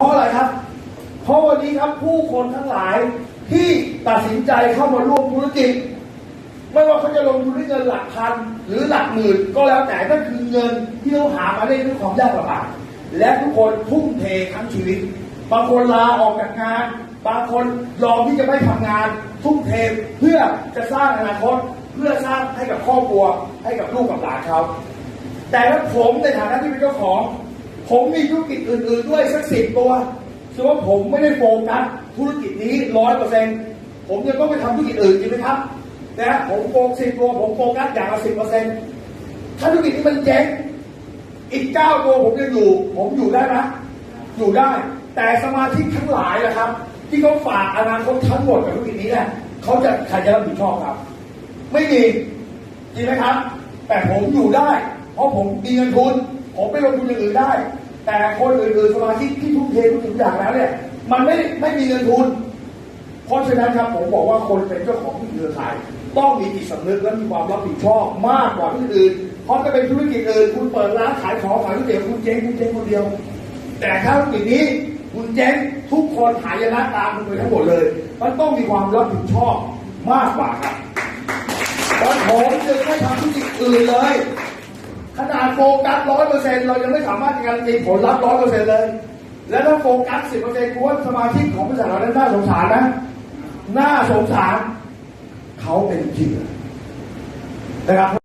เพราะอะไรครับ เพราะวันนี้ครับผู้คนทั้งหลายที่ตัดสินใจเข้ามาร่วมธุรกิจ ไม่ว่าเขาจะลงทุนด้วยเงินหลักพันหรือหลักหมื่นก็แล้วแต่นั่นคือเงินที่เขาหามาได้ด้วยความยากลำบากและทุกคนทุ่มเททั้งชีวิต บางคนลาออกจากงาน บางคนยอมที่จะไม่ทำงาน ทุ่มเทเพื่อจะสร้างอนาคตเพื่อสร้างให้กับครอบครัวให้กับลูกกับหลานเขาแต่ถ้าผมในฐานะที่เป็นเจ้าของ ผมมีธุรกิจอื่น ๆ ด้วยสักสิบตัวถือว่าผมไม่ได้โฟกัสธุรกิจนี้ร้อยเปอร์เซ็นต์ผมยังต้องไปทำธุรกิจอื่นจริงไหมครับนะผมโฟกัสสิบตัวผมโฟกัสอย่างละสิบเปอร์เซ็นต์ถ้าธุรกิจนี้มันเจ๊งอีกเก้าตัวผมยังอยู่ ผมอยู่ได้ไหมอยู่ได้ แต่สมาชิกทั้งหลายนะครับ ที่เขาฝากอนาคตทั้งหมดกับธุรกิจนี้เนี่ยเขาจะใครจะรับผิดชอบครับ ไม่มีจริงไหมครับ แต่ผมอยู่ได้ เพราะผมมีเงินทุน ผมไปลงทุนอย่างอื่นได้ แต่คนอื่นๆสมาชิกที่ทุ่มเททุกสิ่งอย่างแล้วเนี่ยมันไม่ไม่มีเงินทุน เพราะฉะนั้นครับผมบอกว่าคนเป็นเจ้าของที่เครือข่าย ต้องมีจิตสำนึกและมีความรับผิดชอบมากกว่าที่อื่น เพราะจะเป็นธุรกิจอื่นคุณเปิดร้านขายของขายก๋วยเตี๋ยวคุณเจ๊งคุณเจ๊งคนเดียว แต่ถ้าธุรกิจนี้คุณเจ๊งทุกคนหายนะตามคุณไปทั้งหมดเลย มันต้องมีความรับผิดชอบมากกว่าครับตอนผมจึงไม่ทำธุรกิจอื่นเลย ขนาดโฟกัสร้อยเปอร์เซ็นต์เรายังไม่สามารถการันตีผลลัพธ์ร้อยเปอร์เซ็นต์เลย แล้วถ้าโฟกัสสิบเปอร์เซ็นต์คุณว่าสมาชิกของบริษัทเรานั้นน่าสงสารนะน่าสงสาร เขาเป็นเหยื่อนะครับ